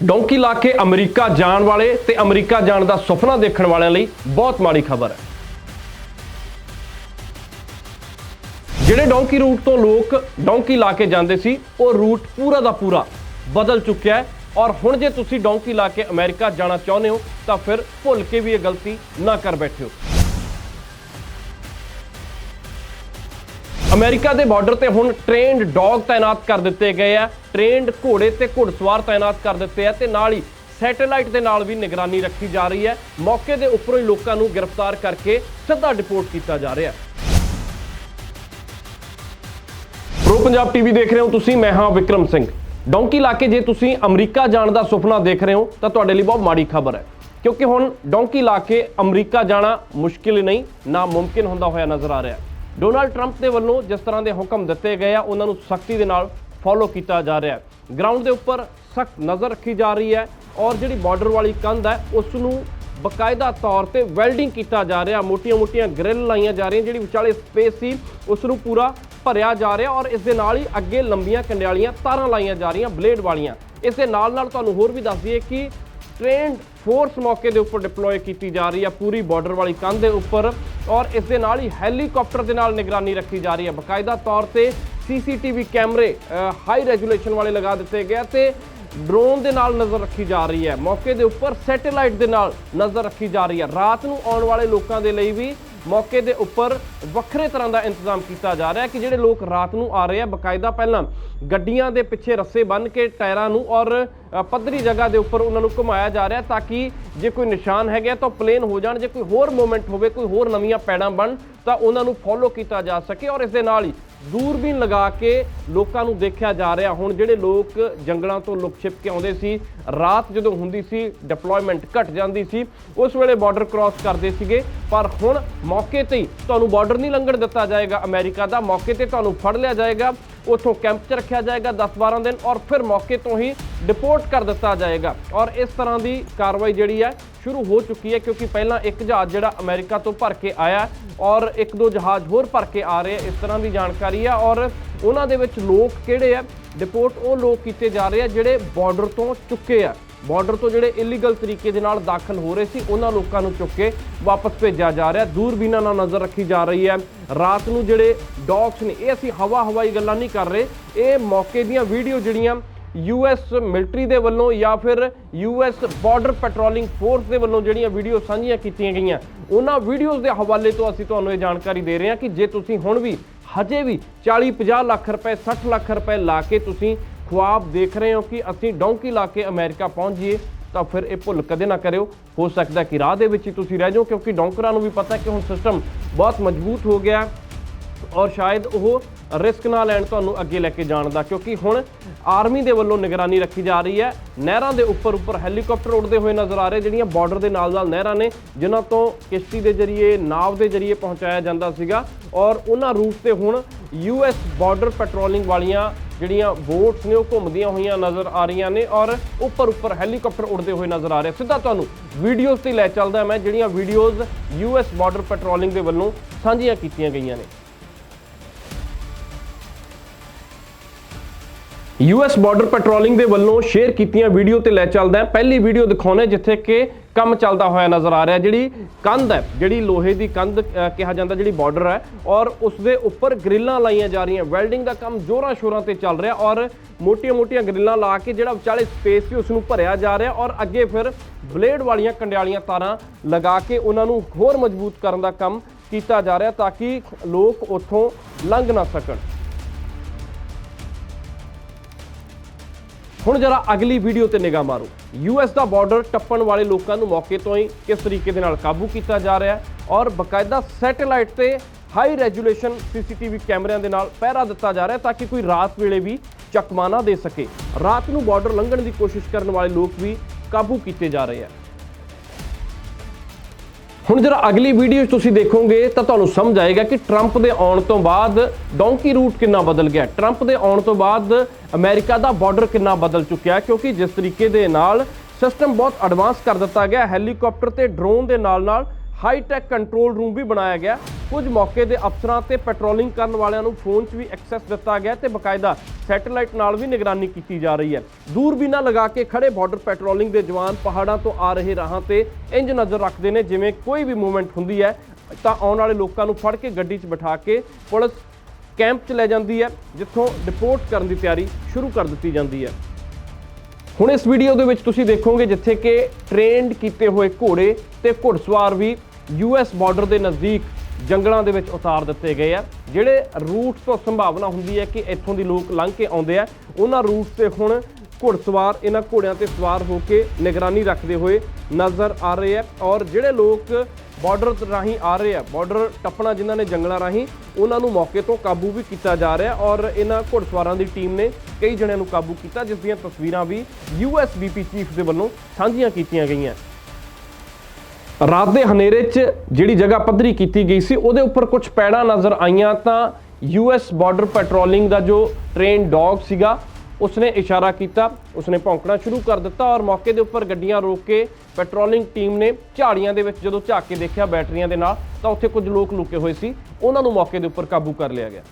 Donkey ਲਾ ਕੇ America ਜਾਣ ਵਾਲੇ ਤੇ ਅਮਰੀਕਾ ਜਾਣ ਦਾ ਸੁਪਨਾ ਦੇਖਣ ਵਾਲਿਆਂ ਲਈ ਬਹੁਤ ਮਾੜੀ ਖਬਰ ਹੈ। ਜਿਹੜੇ ਡੌਂਕੀ ਰੂਟ ਤੋਂ ਲੋਕ ਡੌਂਕੀ ਲਾ ਕੇ ਜਾਂਦੇ ਸੀ, ਉਹ ਰੂਟ ਪੂਰਾ ਦਾ ਪੂਰਾ ਬਦਲ ਚੁੱਕਿਆ ਹੈ ਔਰ ਹੁਣ ਜੇ ਤੁਸੀਂ ਡੌਂਕੀ ਲਾ ਕੇ ਅਮਰੀਕਾ ਜਾਣਾ ਚਾਹੁੰਦੇ ਹੋ, ਤਾਂ ਫਿਰ ਭੁੱਲ ਕੇ ਵੀ ਇਹ ਗਲਤੀ ਨਾ ਕਰ ਬੈਠਿਓ ਅਮਰੀਕਾ ਦੇ ਬਾਰਡਰ ਤੇ ਹੁਣ ਟ੍ਰੇਨਡ ਡੌਗ ਤਾਇਨਾਤ ਕਰ ਦਿੱਤੇ ਗਏ ਆ। ਟ੍ਰੇਨਡ ਘੋੜੇ ਤੇ ਘੁੜਸਵਾਰ ਤਾਇਨਾਤ ਕਰ ਦਿੱਤੇ ਆ ਤੇ ਨਾਲ ਹੀ ਸੈਟੇਲਾਈਟ ਦੇ ਨਾਲ ਵੀ ਨਿਗਰਾਨੀ ਰੱਖੀ ਜਾ ਰਹੀ ਹੈ। ਮੌਕੇ ਦੇ ਉੱਪਰੋਂ ਹੀ ਲੋਕਾਂ ਨੂੰ ਗ੍ਰਿਫਤਾਰ ਕਰਕੇ ਸਿੱਧਾ ਡਿਪੋਰਟ ਕੀਤਾ ਜਾ ਰਿਹਾ। ਹੈ ਪ੍ਰੋ ਪੰਜਾਬ ਟੀਵੀ ਦੇਖ ਰਹੇ ਹੋ ਤੁਸੀਂ, ਮੈਂ ਹਾਂ ਵਿਕਰਮ ਸਿੰਘ। ਡੌਂਕੀ ਲਾ ਕੇ ਜੇ ਤੁਸੀਂ ਅਮਰੀਕਾ ਜਾਣ ਦਾ ਸੁਪਨਾ ਦੇਖ ਰਹੇ ਹੋ, ਤਾਂ ਤੁਹਾਡੇ ਲਈ ਬਹੁਤ ਮਾੜੀ ਖਬਰ ਹੈ। ਕਿਉਂਕਿ ਹੁਣ ਡੌਂਕੀ ਲਾ ਕੇ ਅਮਰੀਕਾ ਜਾਣਾ ਮੁਸ਼ਕਿਲ ਨਹੀਂ, ਨਾ ਮੁਮਕਿਨ ਹੁੰਦਾ ਹੋਇਆ ਨਜ਼ਰ ਆ ਰਿਹਾ। ਹੈ ਡੋਨਾਲਡ ਟਰੰਪ ਦੇ ਵੱਲੋਂ ਜਿਸ ਤਰ੍ਹਾਂ ਦੇ ਹੁਕਮ ਦਿੱਤੇ ਗਏ ਆ, ਉਹਨਾਂ ਨੂੰ ਸਖਤੀ ਦੇ ਨਾਲ ਫੋਲੋ ਕੀਤਾ ਜਾ ਰਿਹਾ ਹੈ। ਗਰਾਊਂਡ ਦੇ ਉੱਪਰ ਸਖਤ ਨਜ਼ਰ ਰੱਖੀ ਜਾ ਰਹੀ ਹੈ ਔਰ ਜਿਹੜੀ ਬਾਰਡਰ ਵਾਲੀ ਕੰਧ ਹੈ ਉਸ ਨੂੰ ਬਕਾਇਦਾ ਤੌਰ ਤੇ ਵੈਲਡਿੰਗ ਕੀਤਾ ਜਾ ਰਿਹਾ। ਮੋਟੀਆਂ-ਮੋਟੀਆਂ ਗ੍ਰਿਲ ਲਾਈਆਂ ਜਾ ਰਹੀਆਂ, ਜਿਹੜੀ ਵਿਚਾਲੇ ਸਪੇਸ ਸੀ ਉਸ ਨੂੰ ਪੂਰਾ ਭਰਿਆ ਜਾ ਰਿਹਾ ਔਰ ਇਸ ਦੇ ਨਾਲ ਹੀ ਅੱਗੇ ਲੰਬੀਆਂ ਕੰਡਿਆਲੀਆਂ ਤਾਰਾਂ ਲਾਈਆਂ ਜਾ ਰਹੀਆਂ ਬਲੇਡ ਵਾਲੀਆਂ। ਇਸ ਦੇ ਨਾਲ ਨਾਲ ਤੁਹਾਨੂੰ ਹੋਰ ਵੀ ਦੱਸ ਦਈਏ ਕਿ ਟ੍ਰੇਨਡ ਫੋਰਸ ਮੌਕੇ ਦੇ ਉੱਪਰ ਡਿਪਲੋਏ ਕੀਤੀ ਜਾ ਰਹੀ ਹੈ ਪੂਰੀ ਬਾਰਡਰ ਵਾਲੀ ਕੰਧ ਦੇ ਉੱਪਰ ਔਰ ਇਸ ਦੇ ਨਾਲ ਹੀ ਹੈਲੀਕਾਪਟਰ ਦੇ ਨਾਲ ਨਿਗਰਾਨੀ ਰੱਖੀ ਜਾ ਰਹੀ ਹੈ ਬਕਾਇਦਾ ਤੌਰ ਤੇ ਸੀਸੀਟੀਵੀ ਕੈਮਰੇ ਹਾਈ ਰੈਜੂਲੇਸ਼ਨ ਵਾਲੇ ਲਗਾ ਦਿੱਤੇ ਗਏ ਆ ਤੇ ਡਰੋਨ ਦੇ ਨਾਲ ਨਜ਼ਰ ਰੱਖੀ ਜਾ ਰਹੀ ਹੈ ਮੌਕੇ ਦੇ ਉੱਪਰ ਸੈਟੇਲਾਈਟ ਦੇ ਨਾਲ ਨਜ਼ਰ ਰੱਖੀ ਜਾ ਰਹੀ ਹੈ ਰਾਤ ਨੂੰ ਆਉਣ ਵਾਲੇ ਲੋਕਾਂ ਦੇ ਲਈ ਵੀ ਮੌਕੇ ਦੇ ਉੱਪਰ ਵੱਖਰੇ ਤਰ੍ਹਾਂ ਦਾ ਇੰਤਜ਼ਾਮ ਕੀਤਾ ਜਾ ਰਿਹਾ ਹੈ ਕਿ ਜਿਹੜੇ ਲੋਕ ਰਾਤ ਨੂੰ ਆ ਰਹੇ ਆ, ਬਕਾਇਦਾ ਪਹਿਲਾਂ ਗੱਡੀਆਂ ਦੇ ਪਿੱਛੇ ਰੱਸੇ ਬੰਨ੍ਹ ਕੇ ਟਾਇਰਾਂ ਨੂੰ ਔਰ ਪੱਧਰੀ ਜਗ੍ਹਾ ਦੇ ਉੱਪਰ ਉਹਨਾਂ ਨੂੰ ਘੁਮਾਇਆ ਜਾ ਰਿਹਾ ਤਾਂ ਕਿ ਜੇ ਕੋਈ ਨਿਸ਼ਾਨ ਹੈਗਾ ਤਾਂ ਪਲੇਨ ਹੋ ਜਾਣ, ਜੇ ਕੋਈ ਹੋਰ ਮੂਵਮੈਂਟ ਹੋਵੇ, ਕੋਈ ਹੋਰ ਨਵੀਆਂ ਪੈੜਾਂ ਬਣ, ਤਾਂ ਉਹਨਾਂ ਨੂੰ ਫੋਲੋ ਕੀਤਾ ਜਾ ਸਕੇ ਔਰ ਇਸ ਦੇ ਨਾਲ ਹੀ ਦੂਰਬੀਨ ਲਗਾ ਕੇ ਲੋਕਾਂ ਨੂੰ ਦੇਖਿਆ ਜਾ ਰਿਹਾ। ਹੁਣ ਜਿਹੜੇ ਲੋਕ ਜੰਗਲਾਂ ਤੋਂ ਲੁਕ ਛਿਪ ਕੇ ਆਉਂਦੇ ਸੀ, ਰਾਤ ਜਦੋਂ ਹੁੰਦੀ ਸੀ ਡਿਪਲੋਇਮੈਂਟ ਘਟ ਜਾਂਦੀ ਸੀ, ਉਸ ਵੇਲੇ ਬਾਰਡਰ ਕ੍ਰਾਸ ਕਰਦੇ ਸੀਗੇ। ਪਰ ਹੁਣ ਮੌਕੇ ਤੇ ਹੀ ਤੁਹਾਨੂੰ ਬਾਰਡਰ ਨਹੀਂ ਲੰਘਣ ਦਿੱਤਾ ਜਾਏਗਾ ਅਮਰੀਕਾ ਦਾ। ਮੌਕੇ ਤੇ ਤੁਹਾਨੂੰ ਫੜ ਲਿਆ ਜਾਏਗਾ, ਉਥੋਂ ਕੈਂਪ 'ਚ ਰੱਖਿਆ ਜਾਏਗਾ 10-12 ਦਿਨ ਔਰ ਫਿਰ ਮੌਕੇ ਤੋਂ ਹੀ ਡਿਪੋਰਟ ਕਰ ਦਿੱਤਾ ਜਾਏਗਾ। ਔਰ ਇਸ ਤਰ੍ਹਾਂ ਦੀ ਕਾਰਵਾਈ ਜਿਹੜੀ ਹੈ ਸ਼ੁਰੂ ਹੋ ਚੁੱਕੀ ਹੈ, ਕਿਉਂਕਿ ਪਹਿਲਾਂ ਇੱਕ ਜਹਾਜ਼ ਜਿਹੜਾ ਅਮਰੀਕਾ ਤੋਂ ਭਰ ਕੇ ਆਇਆ ਔਰ ਇੱਕ ਦੋ ਜਹਾਜ਼ ਹੋਰ ਭਰ ਕੇ ਆ ਰਹੇ ਆ, ਇਸ ਤਰ੍ਹਾਂ ਦੀ ਜਾਣਕਾਰੀ ਹੈ। ਔਰ ਉਹਨਾਂ ਦੇ ਵਿੱਚ ਲੋਕ ਕਿਹੜੇ ਆ? ਡਿਪੋਰਟ ਉਹ ਲੋਕ ਕੀਤੇ ਜਾ ਰਹੇ ਆ ਜਿਹੜੇ ਬਾਰਡਰ ਤੋਂ ਚੁੱਕੇ ਆ। ਬਾਰਡਰ ਤੋਂ ਜਿਹੜੇ ਇਲੀਗਲ ਤਰੀਕੇ ਦੇ ਨਾਲ ਦਾਖਲ ਹੋ ਰਹੇ ਸੀ, ਉਹਨਾਂ ਲੋਕਾਂ ਨੂੰ ਚੁੱਕ ਕੇ ਵਾਪਸ ਭੇਜਿਆ ਜਾ ਰਿਹਾ। ਦੂਰਬੀਨਾਂ ਨਾਲ ਨਜ਼ਰ ਰੱਖੀ ਜਾ ਰਹੀ ਹੈ। ਰਾਤ ਨੂੰ ਜਿਹੜੇ ਡੌਗਸ ਨੇ, ਇਹ ਅਸੀਂ ਹਵਾ ਹਵਾਈ ਗੱਲਾਂ ਨਹੀਂ ਕਰ ਰਹੇ। ਇਹ ਮੌਕੇ ਦੀਆਂ ਵੀਡੀਓ ਜਿਹੜੀਆਂ ਯੂਐਸ ਮਿਲਟਰੀ ਦੇ ਵੱਲੋਂ ਜਾਂ ਫਿਰ ਯੂਐਸ ਬਾਰਡਰ ਪੈਟਰੋਲਿੰਗ ਫੋਰਸ ਦੇ ਵੱਲੋਂ ਜਿਹੜੀਆਂ ਵੀਡੀਓ ਸਾਂਝੀਆਂ ਕੀਤੀਆਂ ਗਈਆਂ, ਉਹਨਾਂ ਵੀਡੀਓਜ਼ ਦੇ ਹਵਾਲੇ ਤੋਂ ਅਸੀਂ ਤੁਹਾਨੂੰ ਇਹ ਜਾਣਕਾਰੀ ਦੇ ਰਹੇ ਹਾਂ ਕਿ ਜੇ ਤੁਸੀਂ ਹੁਣ ਵੀ, ਹਜੇ ਵੀ 40 50 ਲੱਖ ਰੁਪਏ 60 ਲੱਖ ਰੁਪਏ ਲਾ ਕੇ ਤੁਸੀਂ ਖੁਆਬ ਦੇਖ ਰਹੇ ਹੋ ਕਿ ਅਸੀਂ ਡੌਂਕੀ ਲਾ ਕੇ ਅਮਰੀਕਾ ਪਹੁੰਚ ਜਾਈਏ, ਤਾਂ ਫਿਰ ਇਹ ਭੁੱਲ ਕਦੇ ਨਾ ਕਰਿਓ। ਹੋ ਸਕਦਾ ਕਿ ਰਾਹ ਦੇ ਵਿੱਚ ਹੀ ਤੁਸੀਂ ਰਹਿ ਜਾਓ, ਕਿਉਂਕਿ ਡੌਂਕਰਾਂ ਨੂੰ ਵੀ ਪਤਾ ਕਿ ਹੁਣ ਸਿਸਟਮ ਬਹੁਤ ਮਜ਼ਬੂਤ ਹੋ ਗਿਆ। ਔਰ ਸ਼ਾਇਦ ਉਹ ਰਿਸਕ ਨਾ ਲੈਣ ਤੁਹਾਨੂੰ ਅੱਗੇ ਲੈ ਕੇ ਜਾਣ ਦਾ, ਕਿਉਂਕਿ ਹੁਣ ਆਰਮੀ ਦੇ ਵੱਲੋਂ ਨਿਗਰਾਨੀ ਰੱਖੀ ਜਾ ਰਹੀ ਹੈ। ਨਹਿਰਾਂ ਦੇ ਉੱਪਰ ਉੱਪਰ ਹੈਲੀਕਾਪਟਰ ਉੱਡਦੇ ਹੋਏ ਨਜ਼ਰ ਆ ਰਹੇ, ਜਿਹੜੀਆਂ ਬਾਰਡਰ ਦੇ ਨਾਲ ਨਾਲ ਨਹਿਰਾਂ ਨੇ, ਜਿਨ੍ਹਾਂ ਤੋਂ ਕਿਸ਼ਤੀ ਦੇ ਜ਼ਰੀਏ, ਨਾਵ ਦੇ ਜ਼ਰੀਏ ਪਹੁੰਚਾਇਆ ਜਾਂਦਾ ਸੀਗਾ। ਔਰ ਉਹਨਾਂ ਰੂਟ ਤੇ ਹੁਣ ਯੂਐਸ ਬਾਰਡਰ ਪੈਟਰੋਲਿੰਗ ਵਾਲੀਆਂ ਜਿਹੜੀਆਂ ਬੋਟਸ ਨੇ, ਉਹ ਘੁੰਮਦੀਆਂ ਹੋਈਆਂ ਨਜ਼ਰ ਆ ਰਹੀਆਂ ਨੇ ਔਰ ਉੱਪਰ ਉੱਪਰ ਹੈਲੀਕਾਪਟਰ ਉੱਡਦੇ ਹੋਏ ਨਜ਼ਰ ਆ ਰਹੇ। ਸਿੱਧਾ ਤੁਹਾਨੂੰ ਵੀਡੀਓਜ਼ ਤੇ ਲੈ ਚੱਲਦਾ ਮੈਂ, ਜਿਹੜੀਆਂ ਵੀਡੀਓਜ਼ ਯੂਐਸ ਬਾਰਡਰ ਪੈਟਰੋਲਿੰਗ ਦੇ ਵੱਲੋਂ ਸਾਂਝੀਆਂ ਕੀਤੀਆਂ ਗਈਆਂ ਨੇ। ਯੂਐਸ ਬਾਰਡਰ ਪੈਟਰੋਲਿੰਗ ਦੇ ਵੱਲੋਂ ਸ਼ੇਅਰ ਕੀਤੀਆਂ ਵੀਡੀਓ ਤੇ ਲੈ ਚੱਲਦਾ ਪਹਿਲੀ ਵੀਡੀਓ ਦਿਖਾਉਣਾ ਜਿੱਥੇ ਕਿ ਕੰਮ ਚੱਲਦਾ ਹੋਇਆ ਨਜ਼ਰ ਆ ਰਿਹਾ ਜਿਹੜੀ ਕੰਧ ਹੈ, ਜਿਹੜੀ ਲੋਹੇ ਦੀ ਕੰਧ ਕਿਹਾ ਜਾਂਦਾ ਜਿਹੜੀ ਬਾਰਡਰ ਹੈ ਔਰ ਉਸ ਦੇ ਉੱਪਰ ਗ੍ਰਿਲਾਂ ਲਾਈਆਂ ਜਾ ਰਹੀਆਂ। ਵੈਲਡਿੰਗ ਦਾ ਕੰਮ ਜ਼ੋਰਾਂ ਸ਼ੋਰਾਂ ਤੇ ਚੱਲ ਰਿਹਾ ਔਰ ਮੋਟੀਆਂ-ਮੋਟੀਆਂ ਗ੍ਰਿਲਾਂ ਲਾ ਕੇ ਜਿਹੜਾ ਵਿਚਾਲੇ ਸਪੇਸ ਸੀ ਉਸ ਨੂੰ ਭਰਿਆ ਜਾ ਰਿਹਾ ਔਰ ਅੱਗੇ ਫਿਰ ਬਲੇਡ ਵਾਲੀਆਂ ਕੰਡਿਆਲੀਆਂ ਤਾਰਾਂ ਲਗਾ ਕੇ ਉਹਨਾਂ ਨੂੰ ਹੋਰ ਮਜ਼ਬੂਤ ਕਰਨ ਦਾ ਕੰਮ ਕੀਤਾ ਜਾ ਰਿਹਾ ਤਾਂ ਕਿ ਲੋਕ ਉੱਥੋਂ ਲੰਘ ਨਾ ਸਕਣ। ਹੁਣ ਜਰਾ ਅਗਲੀ ਵੀਡੀਓ ਤੇ ਨਿਗਾਹ ਮਾਰੋ। ਯੂਐਸ ਦਾ ਬਾਰਡਰ ਟੱਪਣ ਵਾਲੇ ਲੋਕਾਂ ਨੂੰ ਮੌਕੇ ਤੋਂ ਹੀ ਕਿਸ ਤਰੀਕੇ ਦੇ ਨਾਲ ਕਾਬੂ ਕੀਤਾ ਜਾ ਰਿਹਾ ਹੈ ਔਰ ਬਕਾਇਦਾ ਸੈਟੇਲਾਈਟ ਤੇ ਹਾਈ ਰੈਜ਼ੋਲੂਸ਼ਨ ਸੀਸੀਟੀਵੀ ਕੈਮਰਿਆਂ ਦੇ ਨਾਲ ਪਹਿਰਾ ਦਿੱਤਾ ਜਾ ਰਿਹਾ ਤਾਂ ਕਿ ਕੋਈ ਰਾਤ ਵੇਲੇ ਵੀ ਚਕਮਾ ਨਾ ਦੇ ਸਕੇ। ਰਾਤ ਨੂੰ ਬਾਰਡਰ ਲੰਘਣ ਦੀ ਕੋਸ਼ਿਸ਼ ਕਰਨ ਵਾਲੇ ਲੋਕ ਵੀ ਕਾਬੂ ਕੀਤੇ ਜਾ ਰਹੇ ਆ ਹੁਣ ਜਰਾ ਅਗਲੀ ਵੀਡੀਓ 'ਚ ਤੁਸੀਂ ਦੇਖੋਗੇ ਤਾਂ ਤੁਹਾਨੂੰ ਸਮਝ ਆਏਗਾ ਕਿ ਟਰੰਪ ਦੇ ਆਉਣ ਤੋਂ ਬਾਅਦ ਡੌਂਕੀ ਰੂਟ ਕਿੰਨਾ ਬਦਲ ਗਿਆ। ਟਰੰਪ ਦੇ ਆਉਣ ਤੋਂ ਬਾਅਦ ਅਮਰੀਕਾ ਦਾ ਬਾਰਡਰ ਕਿੰਨਾ ਬਦਲ ਚੁੱਕਿਆ, ਕਿਉਂਕਿ ਜਿਸ ਤਰੀਕੇ ਦੇ ਨਾਲ ਸਿਸਟਮ ਬਹੁਤ ਐਡਵਾਂਸ ਕਰ ਦਿੱਤਾ ਗਿਆ। ਹੈਲੀਕਾਪਟਰ ਤੇ ਡਰੋਨ ਦੇ ਨਾਲ ਨਾਲ ਹਾਈ ਟੈਕ ਕੰਟਰੋਲ ਰੂਮ ਵੀ ਬਣਾਇਆ ਗਿਆ। ਕੁਝ ਮੌਕੇ ਦੇ ਅਫਸਰਾਂ ਤੇ ਪੈਟਰੋਲਿੰਗ ਕਰਨ ਵਾਲਿਆਂ ਨੂੰ ਫੋਨ 'ਚ ਵੀ ਐਕਸੈਸ ਦਿੱਤਾ ਗਿਆ ਤੇ ਬਕਾਇਦਾ ਸੈਟੇਲਾਈਟ ਨਾਲ ਵੀ ਨਿਗਰਾਨੀ ਕੀਤੀ ਜਾ ਰਹੀ ਹੈ। ਦੂਰਬੀਨਾਂ ਲਗਾ ਕੇ ਖੜੇ ਬਾਰਡਰ ਪੈਟਰੋਲਿੰਗ ਦੇ ਜਵਾਨ ਪਹਾੜਾਂ ਤੋਂ ਆ ਰਹੇ ਰਾਹਾਂ ਤੇ ਇੰਜ ਨਜ਼ਰ ਰੱਖਦੇ ਨੇ, ਜਿਵੇਂ ਕੋਈ ਵੀ ਮੂਵਮੈਂਟ ਹੁੰਦੀ ਹੈ, ਤਾਂ ਆਉਣ ਵਾਲੇ ਲੋਕਾਂ ਨੂੰ ਫੜ ਕੇ ਗੱਡੀ 'ਚ ਬਿਠਾ ਕੇ ਪੁਲਿਸ ਕੈਂਪ 'ਚ ਲੈ ਜਾਂਦੀ ਹੈ, ਜਿੱਥੋਂ ਡਿਪੋਰਟ ਕਰਨ ਦੀ ਤਿਆਰੀ ਸ਼ੁਰੂ ਕਰ ਦਿੱਤੀ ਜਾਂਦੀ ਹੈ। ਹੁਣ ਇਸ ਵੀਡੀਓ ਦੇ ਵਿੱਚ ਤੁਸੀਂ ਦੇਖੋਗੇ ਜਿੱਥੇ ਕਿ ਟ੍ਰੇਨਡ ਕੀਤੇ ਹੋਏ ਘੋੜੇ ਤੇ ਘੁੜਸਵਾਰ ਵੀ ਯੂਐਸ ਬਾਰਡਰ ਦੇ ਨਜ਼ਦੀਕ ਜੰਗਲਾਂ ਦੇ ਵਿੱਚ ਉਤਾਰ ਦਿੱਤੇ ਗਏ ਆ। ਜਿਹੜੇ ਰੂਟਸ ਤੋਂ ਸੰਭਾਵਨਾ ਹੁੰਦੀ ਹੈ ਕਿ ਇੱਥੋਂ ਦੀ ਲੋਕ ਲੰਘ ਕੇ ਆਉਂਦੇ ਆ, ਉਹਨਾਂ ਰੂਟਸ ਤੇ ਹੁਣ ਘੁੜਸਵਾਰ, ਇਹਨਾਂ ਘੋੜਿਆਂ ਤੇ ਸਵਾਰ ਹੋ ਕੇ ਨਿਗਰਾਨੀ ਰੱਖਦੇ ਹੋਏ ਨਜ਼ਰ ਆ ਰਹੇ ਆ। ਔਰ ਜਿਹੜੇ ਲੋਕ ਬਾਰਡਰ ਰਾਹੀਂ ਆ ਰਹੇ ਆ ਬਾਰਡਰ ਟੱਪਣਾ ਜਿਨ੍ਹਾਂ ਨੇ ਜੰਗਲਾਂ ਰਾਹੀਂ, ਉਹਨਾਂ ਨੂੰ ਮੌਕੇ ਤੋਂ ਕਾਬੂ ਵੀ ਕੀਤਾ ਜਾ ਰਿਹਾ ਔਰ ਇਹਨਾਂ ਘੁੜਸਵਾਰਾਂ ਦੀ ਟੀਮ ਨੇ ਕਈ ਜਣਿਆਂ ਨੂੰ ਕਾਬੂ ਕੀਤਾ, ਜਿਸ ਦੀਆਂ ਤਸਵੀਰਾਂ ਵੀ ਯੂਐਸਬੀਪੀ ਚੀਫ ਦੇ ਵੱਲੋਂ ਸਾਂਝੀਆਂ ਕੀਤੀਆਂ ਗਈਆਂ। ਰਾਤ ਦੇ ਹਨੇਰੇ 'ਚ ਜਿਹੜੀ ਜਗ੍ਹਾ ਪੱਧਰੀ ਕੀਤੀ ਗਈ ਸੀ, ਉਹਦੇ ਉੱਪਰ ਕੁਝ ਪੈੜਾਂ ਨਜ਼ਰ ਆਈਆਂ ਤਾਂ ਯੂਐਸ ਬਾਰਡਰ ਪੈਟਰੋਲਿੰਗ ਦਾ ਜੋ ਟ੍ਰੇਨ ਡੌਗ ਸੀਗਾ, ਉਸਨੇ ਇਸ਼ਾਰਾ ਕੀਤਾ, ਉਸਨੇ ਭੌਂਕਣਾ ਸ਼ੁਰੂ ਕਰ ਦਿੱਤਾ ਔਰ ਮੌਕੇ ਦੇ ਉੱਪਰ ਗੱਡੀਆਂ ਰੋਕ ਕੇ ਪੈਟਰੋਲਿੰਗ ਟੀਮ ਨੇ ਝਾੜੀਆਂ ਦੇ ਵਿੱਚ ਜਦੋਂ ਝਾਕ ਕੇ ਦੇਖਿਆ ਬੈਟਰੀਆਂ ਦੇ ਨਾਲ, ਤਾਂ ਉੱਥੇ ਕੁਝ ਲੋਕ ਲੁਕੇ ਹੋਏ ਸੀ, ਉਹਨਾਂ ਨੂੰ ਮੌਕੇ ਦੇ ਉੱਪਰ ਕਾਬੂ ਕਰ ਲਿਆ ਗਿਆ।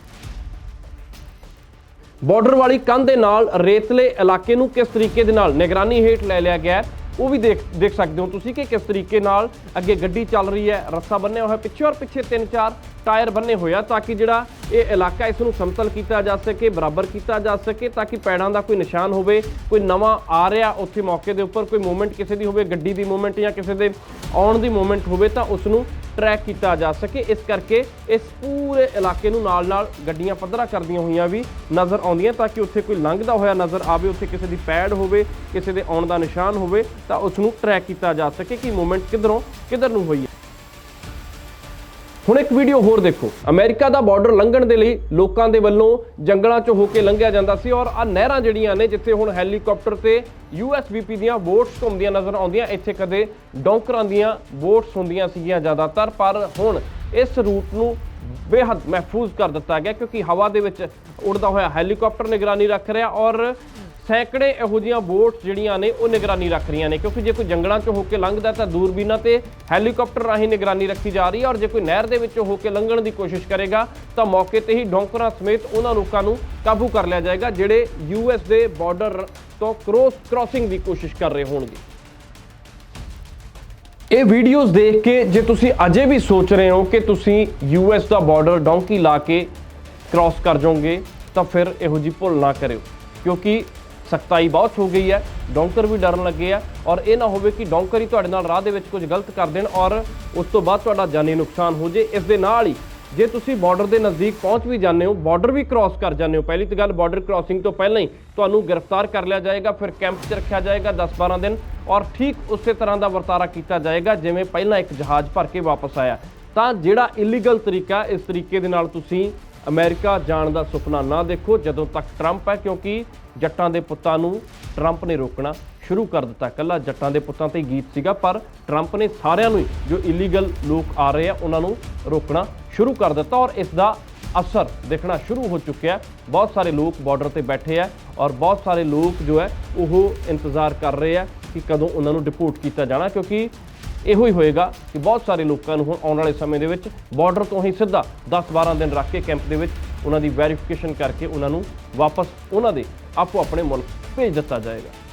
ਬਾਰਡਰ ਵਾਲੀ ਕੰਧ ਦੇ ਨਾਲ ਰੇਤਲੇ ਇਲਾਕੇ ਨੂੰ ਕਿਸ ਤਰੀਕੇ ਦੇ ਨਾਲ ਨਿਗਰਾਨੀ ਹੇਠ ਲੈ ਲਿਆ ਗਿਆ ਉਹ ਵੀ ਦੇਖ ਦੇਖ ਸਕਦੇ ਹੋ ਤੁਸੀਂ ਕਿ ਕਿਸ ਤਰੀਕੇ ਨਾਲ ਅੱਗੇ ਗੱਡੀ ਚੱਲ ਰਹੀ ਹੈ ਰੱਸਾ ਬੰਨਿਆ ਹੋਇਆ, ਪਿੱਛੇ ਔਰ ਪਿੱਛੇ ਤਿੰਨ ਚਾਰ ਟਾਇਰ ਬੰਨੇ ਹੋਇਆ ਤਾਂ ਕਿ ਜਿਹੜਾ ਇਹ ਇਲਾਕਾ ਇਸ ਨੂੰ ਸਮਤਲ ਕੀਤਾ ਜਾ ਸਕੇ, ਬਰਾਬਰ ਕੀਤਾ ਜਾ ਸਕੇ ਤਾਂ ਕਿ ਪੈੜਾਂ ਦਾ ਕੋਈ ਨਿਸ਼ਾਨ ਹੋਵੇ, ਕੋਈ ਨਵਾਂ ਆ ਰਿਹਾ ਉੱਥੇ ਮੌਕੇ ਦੇ ਉੱਪਰ, ਕੋਈ ਮੂਵਮੈਂਟ ਕਿਸੇ ਦੀ ਹੋਵੇ, ਗੱਡੀ ਦੀ ਮੂਵਮੈਂਟ ਜਾਂ ਕਿਸੇ ਦੇ ਆਉਣ ਦੀ ਮੂਵਮੈਂਟ ਹੋਵੇ ਤਾਂ ਉਸ ਨੂੰ ਟਰੈਕ ਕੀਤਾ ਜਾ ਸਕੇ। ਇਸ ਕਰਕੇ ਇਸ ਪੂਰੇ ਇਲਾਕੇ ਨੂੰ ਨਾਲ-ਨਾਲ ਗੱਡੀਆਂ ਪੱਧਰਾ ਕਰਦੀਆਂ ਹੋਈਆਂ ਵੀ ਨਜ਼ਰ ਆਉਂਦੀਆਂ ਤਾਂ ਕਿ ਉੱਥੇ ਕੋਈ ਲੰਘਦਾ ਹੋਇਆ ਨਜ਼ਰ ਆਵੇ, ਉੱਥੇ ਕਿਸੇ ਦੀ ਪੈੜ ਹੋਵੇ, ਕਿਸੇ ਦੇ ਆਉਣ ਦਾ ਨਿਸ਼ਾਨ ਹੋਵੇ, ਤਾਂ ਉਸ ਨੂੰ ਟਰੈਕ ਕੀਤਾ ਜਾ ਸਕੇ ਕਿ ਮੂਵਮੈਂਟ ਕਿੱਧਰੋਂ ਕਿੱਧਰ ਨੂੰ ਹੋਈ ਹੈ। ਹੁਣ ਇੱਕ ਵੀਡੀਓ ਹੋਰ ਦੇਖੋ। ਅਮਰੀਕਾ ਦਾ ਬਾਰਡਰ ਲੰਘਣ ਦੇ ਲਈ ਲੋਕਾਂ ਦੇ ਵੱਲੋਂ ਜੰਗਲਾਂ 'ਚੋਂ ਹੋ ਕੇ ਲੰਘਿਆ ਜਾਂਦਾ ਸੀ ਔਰ ਆ ਨਹਿਰਾਂ ਜਿਹੜੀਆਂ ਨੇ, ਜਿੱਥੇ ਹੁਣ ਹੈਲੀਕਾਪਟਰ ਤੇ ਯੂਐਸਬੀਪੀ ਦੀਆਂ ਬੋਟਸ ਘੁੰਮਦੀਆਂ ਨਜ਼ਰ ਆਉਂਦੀਆਂ, ਇੱਥੇ ਕਦੇ ਡੌਂਕਰਾਂ ਦੀਆਂ ਬੋਟਸ ਹੁੰਦੀਆਂ ਸੀਗੀਆਂ ਜ਼ਿਆਦਾਤਰ, ਪਰ ਹੁਣ ਇਸ ਰੂਟ ਨੂੰ ਬੇਹੱਦ ਮਹਿਫੂਜ਼ ਕਰ ਦਿੱਤਾ ਗਿਆ ਕਿਉਂਕਿ ਹਵਾ ਦੇ ਵਿੱਚ ਉੜਦਾ ਹੋਇਆ ਹੈਲੀਕਾਪਟਰ ਨਿਗਰਾਨੀ ਰੱਖ ਰਿਹਾ ਔਰ ਸੈਂਕੜੇ ਇਹੋ ਜਿਹੀਆਂ ਬੋਟਸ ਜਿਹੜੀਆਂ ਨੇ ਉਹ ਨਿਗਰਾਨੀ ਰੱਖ ਰਹੀਆਂ ਨੇ, ਕਿਉਂਕਿ ਜੇ ਕੋਈ ਜੰਗਲਾਂ 'ਚੋਂ ਹੋ ਕੇ ਲੰਘਦਾ ਤਾਂ ਦੂਰਬੀਨਾਂ ਤੇ ਹੈਲੀਕਾਪਟਰ ਰਾਹੀਂ ਨਿਗਰਾਨੀ ਰੱਖੀ ਜਾ ਰਹੀ ਹੈ ਔਰ ਜੇ ਕੋਈ ਨਹਿਰ ਦੇ ਵਿੱਚੋਂ ਹੋ ਕੇ ਲੰਘਣ ਦੀ ਕੋਸ਼ਿਸ਼ ਕਰੇਗਾ, ਤਾਂ ਮੌਕੇ ਤੇ ਹੀ ਡੌਂਕਰਾਂ ਸਮੇਤ ਉਹਨਾਂ ਲੋਕਾਂ ਨੂੰ ਕਾਬੂ ਕਰ ਲਿਆ ਜਾਏਗਾ, ਜਿਹੜੇ ਯੂਐਸ ਦੇ ਬਾਰਡਰ ਤੋਂ ਕ੍ਰੋਸ ਕ੍ਰਾਸਿੰਗ ਦੀ ਕੋਸ਼ਿਸ਼ ਕਰ ਰਹੇ ਹੋਣਗੇ। ਇਹ ਵੀਡੀਓਜ਼ ਦੇਖ ਕੇ ਜੇ ਤੁਸੀਂ ਅਜੇ ਵੀ ਸੋਚ ਰਹੇ ਹੋ ਕਿ ਤੁਸੀਂ ਯੂਐਸ ਦਾ ਬਾਰਡਰ ਡੌਂਕੀ ਲਾ ਕੇ ਕ੍ਰਾਸ ਕਰ ਜਾਓਗੇ, ਤਾਂ ਫਿਰ ਇਹੋ ਜੀ ਭੁੱਲ ਨਾ ਕਰਿਓ, ਕਿਉਂਕਿ ਸਖਤਾਈ ਬਹੁਤ ਹੋ ਗਈ ਹੈ, ਡੌਂਕਰ ਵੀ ਡਰਨ ਲੱਗੇ ਆ ਔਰ ਇਹ ਨਾ ਹੋਵੇ ਕਿ ਡੌਂਕਰ ਹੀ ਤੁਹਾਡੇ ਨਾਲ ਰਾਹ ਦੇ ਵਿੱਚ ਕੁਝ ਗਲਤ ਕਰ ਦੇਣ ਔਰ ਉਸ ਤੋਂ ਬਾਅਦ ਤੁਹਾਡਾ ਜਾਨੀ ਨੁਕਸਾਨ ਹੋ ਜੇ, ਇਸ ਦੇ ਨਾਲ ਹੀ ਜੇ ਤੁਸੀਂ ਬਾਰਡਰ ਦੇ ਨਜ਼ਦੀਕ ਪਹੁੰਚ ਵੀ ਜਾਂਦੇ ਹੋ ਬਾਰਡਰ ਵੀ ਕ੍ਰਾਸ ਕਰ ਜਾਂਦੇ ਹੋ, ਪਹਿਲੀ ਤਾਂ ਗੱਲ ਬਾਰਡਰ ਕ੍ਰਾਸਿੰਗ ਤੋਂ ਪਹਿਲਾਂ ਹੀ ਤੁਹਾਨੂੰ ਗ੍ਰਿਫਤਾਰ ਕਰ ਲਿਆ ਜਾਏਗਾ, ਫਿਰ ਕੈਂਪ 'ਚ ਰੱਖਿਆ ਜਾਏਗਾ 10-12 ਦਿਨ ਔਰ ਠੀਕ ਉਸੇ ਤਰ੍ਹਾਂ ਦਾ ਵਰਤਾਰਾ ਕੀਤਾ ਜਾਏਗਾ ਜਿਵੇਂ ਪਹਿਲਾਂ ਇੱਕ ਜਹਾਜ਼ ਭਰ ਕੇ ਵਾਪਸ ਆਇਆ। ਤਾਂ ਜਿਹੜਾ ਇਲੀਗਲ ਤਰੀਕਾ, ਇਸ ਤਰੀਕੇ ਦੇ ਨਾਲ ਤੁਸੀਂ ਅਮਰੀਕਾ ਜਾਣ ਦਾ ਸੁਪਨਾ ਨਾ ਦੇਖੋ, ਜਦੋਂ ਤੱਕ ਟਰੰਪ ਹੈ, ਕਿਉਂਕਿ ਜੱਟਾਂ ਦੇ ਪੁੱਤਾਂ ਨੂੰ ਟਰੰਪ ਨੇ ਰੋਕਣਾ ਸ਼ੁਰੂ ਕਰ ਦਿੱਤਾ। ਕੱਲਾ ਜੱਟਾਂ ਦੇ ਪੁੱਤਾਂ ਤੇ ਗੀਤ ਸੀਗਾ, ਪਰ ਟਰੰਪ ਨੇ ਸਾਰਿਆਂ ਨੂੰ ਹੀ, ਜੋ ਇਲੀਗਲ ਲੋਕ ਆ ਰਹੇ ਆ, ਉਹਨਾਂ ਨੂੰ ਰੋਕਣਾ ਸ਼ੁਰੂ ਕਰ ਦਿੱਤਾ ਔਰ ਇਸ ਦਾ ਅਸਰ ਦੇਖਣਾ ਸ਼ੁਰੂ ਹੋ ਚੁੱਕਿਆ ਬਹੁਤ ਸਾਰੇ ਲੋਕ ਬਾਰਡਰ ਤੇ ਬੈਠੇ ਆ ਔਰ ਬਹੁਤ ਸਾਰੇ ਲੋਕ ਜੋ ਹੈ, ਉਹ ਇੰਤਜ਼ਾਰ ਕਰ ਰਹੇ ਆ ਕਿ ਕਦੋਂ ਉਹਨਾਂ ਨੂੰ ਡਿਪੋਰਟ ਕੀਤਾ ਜਾਣਾ, ਕਿਉਂਕਿ ਇਹੋ ਹੀ ਹੋਏਗਾ ਕਿ ਬਹੁਤ ਸਾਰੇ ਲੋਕਾਂ ਨੂੰ ਹੁਣ ਆਉਣ ਵਾਲੇ ਸਮੇਂ ਦੇ ਵਿੱਚ ਬਾਰਡਰ ਤੋਂ ਹੀ ਸਿੱਧਾ 10-12 ਦਿਨ ਰੱਖ ਕੇ ਕੈਂਪ ਦੇ ਵਿੱਚ ਉਹਨਾਂ ਦੀ ਵੈਰੀਫਿਕੇਸ਼ਨ ਕਰਕੇ ਉਹਨਾਂ ਨੂੰ ਵਾਪਸ ਉਹਨਾਂ ਦੇ ਆਪੋ ਆਪਣੇ ਮੁਲਕ ਭੇਜ ਦਿੱਤਾ ਜਾਏਗਾ।